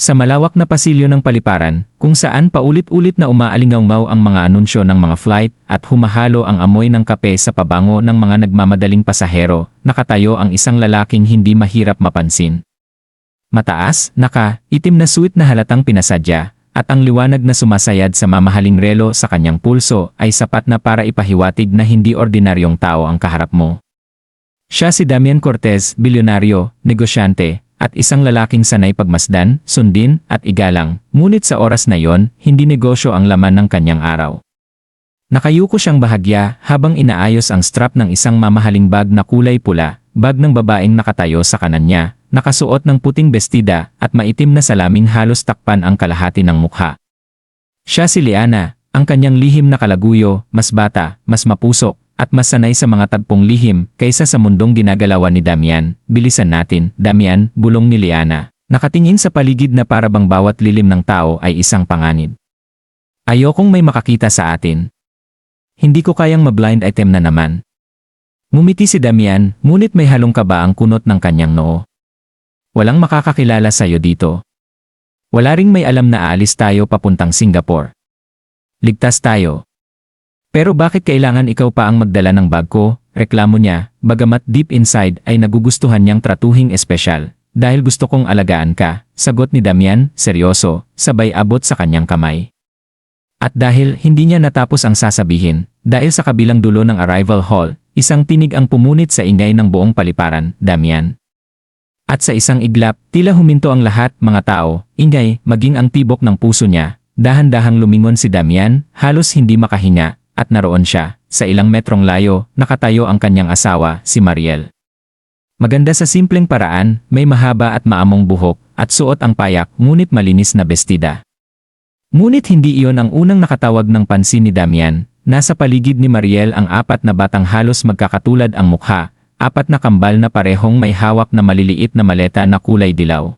Sa malawak na pasilyo ng paliparan, kung saan paulit-ulit na umaalingaw ang mga anunsyo ng mga flight at humahalo ang amoy ng kape sa pabango ng mga nagmamadaling pasahero, nakatayo ang isang lalaking hindi mahirap mapansin. Mataas, naka, itim na suit na halatang pinasadya, at ang liwanag na sumasayad sa mamahaling relo sa kanyang pulso ay sapat na para ipahiwatig na hindi ordinaryong tao ang kaharap mo. Siya si Damian Cortez, bilyonaryo, negosyante, at isang lalaking sanay pagmasdan, sundin, at igalang, ngunit sa oras na yon, hindi negosyo ang laman ng kanyang araw. Nakayuko siyang bahagya habang inaayos ang strap ng isang mamahaling bag na kulay pula, bag ng babaeng nakatayo sa kanan niya, nakasuot ng puting bestida at maitim na salaming halos takpan ang kalahati ng mukha. Siya si Liana, ang kanyang lihim na kalaguyo, mas bata, mas mapusok, at mas sanay sa mga tagpong lihim kaysa sa mundong ginagalawan ni Damian. Bilisan natin, Damian, bulong ni Liana. Nakatingin sa paligid na parabang bawat lilim ng tao ay isang panganib. Ayokong may makakita sa atin. Hindi ko kayang mablind item na naman. Ngumiti si Damian, ngunit may halong kaba ang kunot ng kanyang noo. Walang makakakilala sa'yo dito. Wala ring may alam na aalis tayo papuntang Singapore. Ligtas tayo. Pero bakit kailangan ikaw pa ang magdala ng bag ko? Reklamo niya, bagamat deep inside ay nagugustuhan niyang tratuhing espesyal. Dahil gusto kong alagaan ka, sagot ni Damian, seryoso, sabay abot sa kanyang kamay. At dahil hindi niya natapos ang sasabihin, dahil sa kabilang dulo ng arrival hall, isang tinig ang pumunit sa ingay ng buong paliparan, Damian. At sa isang iglap, tila huminto ang lahat, mga tao, ingay, maging ang tibok ng puso niya. Dahan-dahang lumingon si Damian, halos hindi makahinga, at naroon siya, sa ilang metrong layo, nakatayo ang kanyang asawa, si Mariel. Maganda sa simpleng paraan, may mahaba at maamong buhok, at suot ang payak, ngunit malinis na bestida. Ngunit hindi iyon ang unang nakatawag ng pansin ni Damian, nasa paligid ni Mariel ang apat na batang halos magkakatulad ang mukha, apat na kambal na parehong may hawak na maliliit na maleta na kulay dilaw.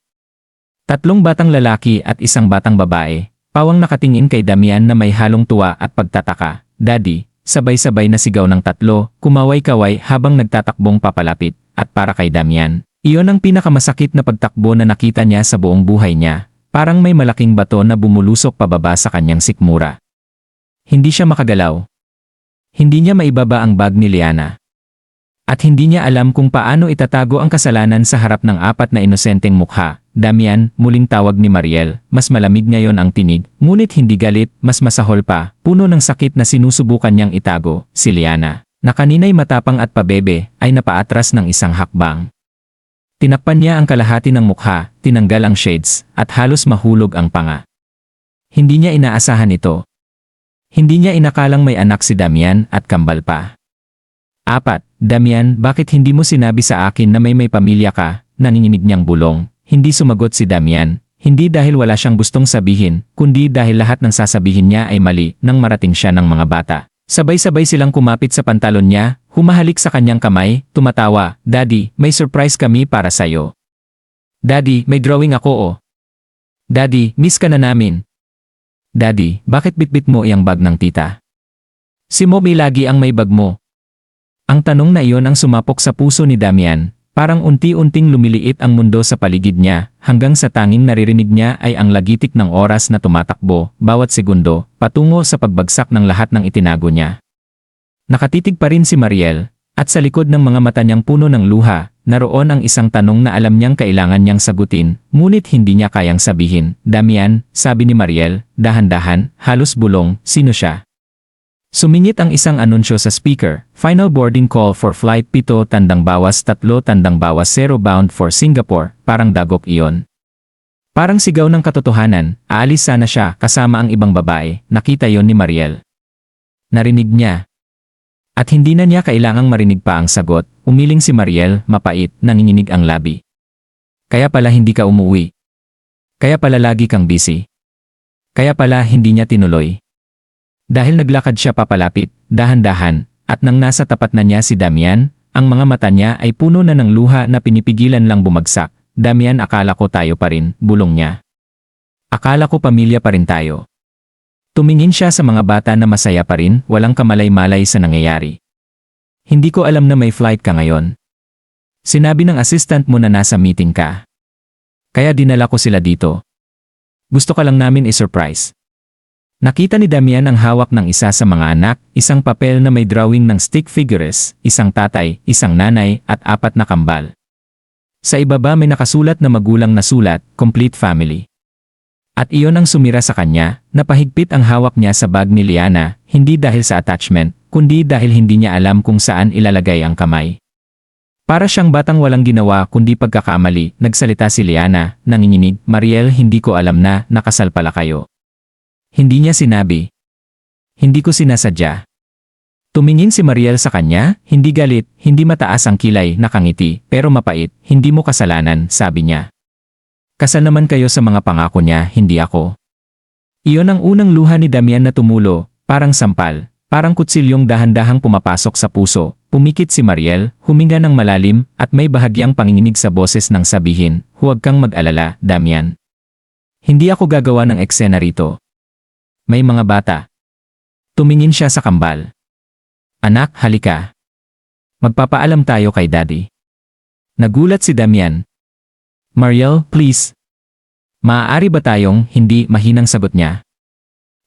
Tatlong batang lalaki at isang batang babae, pawang nakatingin kay Damian na may halong tuwa at pagtataka, Daddy, sabay-sabay na sigaw ng tatlo, kumaway-kaway habang nagtatakbong papalapit, at para kay Damian. Iyon ang pinakamasakit na pagtakbo na nakita niya sa buong buhay niya, parang may malaking bato na bumulusok pababa sa kanyang sikmura. Hindi siya makagalaw. Hindi niya maibaba ang bag ni Liana. At hindi niya alam kung paano itatago ang kasalanan sa harap ng apat na inosenteng mukha, Damian, muling tawag ni Mariel, mas malamig ngayon ang tinig, ngunit hindi galit, mas masahol pa, puno ng sakit na sinusubukan niyang itago, si Liana, na kanina'y matapang at pabebe, ay napaatras ng isang hakbang. Tinakpan niya ang kalahati ng mukha, tinanggal ang shades, at halos mahulog ang panga. Hindi niya inaasahan ito. Hindi niya inakalang may anak si Damian at kambal pa. Apat, Damian, bakit hindi mo sinabi sa akin na may may pamilya ka, nanginginig niyang bulong, hindi sumagot si Damian, hindi dahil wala siyang gustong sabihin, kundi dahil lahat ng sasabihin niya ay mali nang marating siya ng mga bata. Sabay-sabay silang kumapit sa pantalon niya, humahalik sa kanyang kamay, tumatawa, Daddy, may surprise kami para sa'yo. Daddy, may drawing ako oh. Daddy, miss ka na namin. Daddy, bakit bitbit mo iyang bag ng tita? Si Mommy lagi ang may bag mo. Ang tanong na iyon ang sumapok sa puso ni Damian, Parang unti-unting lumiliit ang mundo sa paligid niya, hanggang sa tanging naririnig niya ay ang lagitik ng oras na tumatakbo, bawat segundo, patungo sa pagbagsak ng lahat ng itinago niya. Nakatitig pa rin si Mariel, at sa likod ng mga mata niyang puno ng luha, naroon ang isang tanong na alam niyang kailangan niyang sagutin, ngunit hindi niya kayang sabihin. Damian, sabi ni Mariel, dahan-dahan, halos bulong, sino siya? Sumingit ang isang anunsyo sa speaker, Final boarding call for flight 7 tandang bawas 3 tandang bawas 0 bound for Singapore, parang dagok iyon. Parang sigaw ng katotohanan, aalis sana siya kasama ang ibang babae, nakita yon ni Mariel. Narinig niya. At hindi na niya kailangang marinig pa ang sagot, umiling si Mariel, mapait, nanginginig ang labi. Kaya pala hindi ka umuwi. Kaya pala lagi kang busy. Kaya pala hindi niya tinuloy. Dahil naglakad siya papalapit, dahan-dahan, at nang nasa tapat na niya si Damian, ang mga mata niya ay puno na ng luha na pinipigilan lang bumagsak. Damian akala ko tayo pa rin, bulong niya. Akala ko pamilya pa rin tayo. Tumingin siya sa mga bata na masaya pa rin, walang kamalay-malay sa nangyayari. Hindi ko alam na may flight ka ngayon. Sinabi ng assistant mo na nasa meeting ka. Kaya dinala ko sila dito. Gusto ka lang namin i-surprise. Nakita ni Damian ang hawak ng isa sa mga anak, isang papel na may drawing ng stick figures, isang tatay, isang nanay, at apat na kambal. Sa ibaba may nakasulat na magulang na sulat, Complete Family. At iyon ang sumira sa kanya, napahigpit ang hawak niya sa bag ni Liana, hindi dahil sa attachment, kundi dahil hindi niya alam kung saan ilalagay ang kamay. Para siyang batang walang ginawa kundi pagkakamali, nagsalita si Liana, nanginginig, Mariel hindi ko alam na nakasal pala kayo. Hindi niya sinabi. Hindi ko sinasadya. Tumingin si Mariel sa kanya, hindi galit, hindi mataas ang kilay, nakangiti, pero mapait, hindi mo kasalanan, sabi niya. Kasal naman kayo sa mga pangako niya, hindi ako. Iyon ang unang luha ni Damian na tumulo, parang sampal, parang kutsilyong dahan-dahang pumapasok sa puso, pumikit si Mariel, huminga ng malalim, at may bahagyang panginginig sa boses ng sabihin, huwag kang mag-alala, Damian. Hindi ako gagawa ng eksena rito. May mga bata. Tumingin siya sa kambal. Anak, halika. Magpapaalam tayo kay daddy. Nagulat si Damian. Mariel, please. Maaari ba tayong hindi mahinang sagot niya?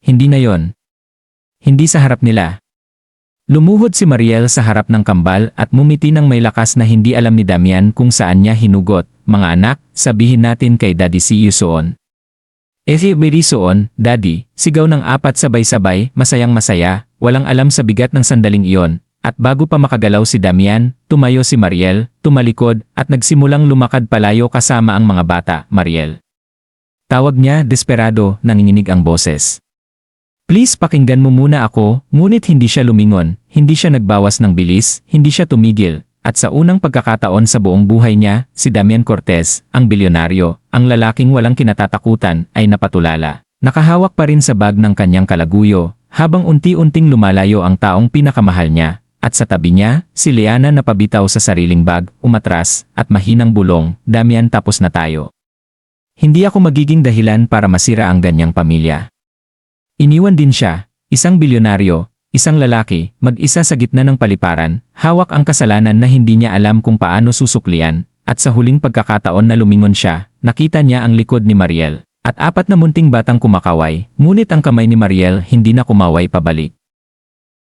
Hindi na yon. Hindi sa harap nila. Lumuhod si Mariel sa harap ng kambal at mumiti ng may lakas na hindi alam ni Damian kung saan niya hinugot. Mga anak, sabihin natin kay Daddy si Yusoon. Efi Berisoon, Daddy, sigaw ng apat sabay-sabay, masayang masaya, walang alam sa bigat ng sandaling iyon, at bago pa makagalaw si Damian, tumayo si Mariel, tumalikod, at nagsimulang lumakad palayo kasama ang mga bata, Mariel. Tawag niya, desperado, nanginginig ang boses. Please pakinggan mo muna ako, ngunit hindi siya lumingon, hindi siya nagbawas ng bilis, hindi siya tumigil, at sa unang pagkakataon sa buong buhay niya, si Damian Cortez, ang bilyonaryo, ang lalaking walang kinatatakutan, ay napatulala. Nakahawak pa rin sa bag ng kanyang kalaguyo, habang unti-unting lumalayo ang taong pinakamahal niya, at sa tabi niya, si Liana na pabitaw sa sariling bag, umatras, at mahinang bulong, Damian tapos na tayo. Hindi ako magiging dahilan para masira ang ganyang pamilya. Iniwan din siya, isang bilyonaryo, isang lalaki, mag-isa sa gitna ng paliparan, hawak ang kasalanan na hindi niya alam kung paano susuklian, at sa huling pagkakataon na lumingon siya, nakita niya ang likod ni Mariel, at apat na munting batang kumakaway, ngunit ang kamay ni Mariel hindi na kumaway pabalik.